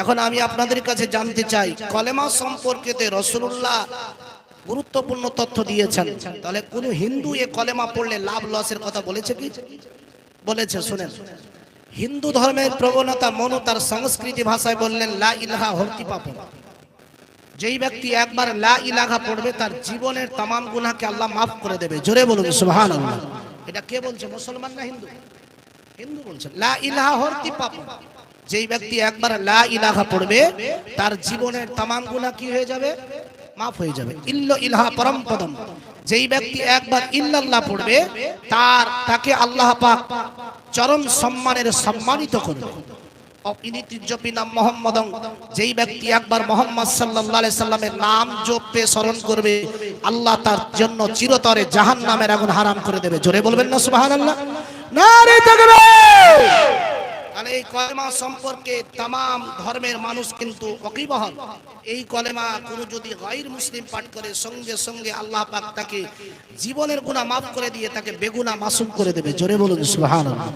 এখন আমি আপনাদের কাছে জানতে চাই, কলেমা সম্পর্কেতে রসুল্লাহ গুরুত্বপূর্ণ তথ্য দিয়েছেন। তাহলে কোন হিন্দু এ কলেমা পড়লে লাভ লসের কথা বলেছে কি? বলেছে, শুনেন। হিন্দু ধর্মের প্রবণতা মনু তার সংস্কৃতি ভাষায় বললেন, লা ইলাহা হরতি পাপন। যেই ব্যক্তি একবার লা ইলাহা পড়বে, তার জীবনের তামাম গুনাহকে আল্লাহ মাফ করে দেবে। জোরে বলুন, সুবহানাল্লাহ। এটা কে বলছে, মুসলমান না হিন্দু? হিন্দু বলছেন লা ইলাহা হরতি পাপন। যেই ব্যক্তি একবার লা ইলাহা পড়বে, তার জীবনের তামাম গুনাহ কি হয়ে যাবে? মাফ হয়ে যাবে। ইল্ল ইলাহা পরম পদম। যেই ব্যক্তি একবার ইল্লাল্লাহ পড়বে, তার, তাকে আল্লাহ পাক চরম সম্মানের সম্মানিত করবে। অপিনীতির্যপি নাম মোহাম্মদং যেই ব্যক্তি একবার মোহাম্মদ আলাইহি সাল্লামের নাম জপে স্মরণ করবে, আল্লাহ তার জন্য চিরতরে জাহান নামের আগুন হারাম করে দেবে। জোরে বলবেন না সুবহানাল্লাহ? নারে তাকবীর তাহলে এই কলেমা সম্পর্কে তাম ধর্মের মানুষ কিন্তু অকিবহল এই কলেমা কোনো যদি গাইর মুসলিম পাঠ করে, সঙ্গে সঙ্গে আল্লাহ পাক তাকে জীবনের গুণা মাফ করে দিয়ে তাকে বেগুনা মাসুম করে দেবে। জোরে বলুন, সুবহানাল্লাহ।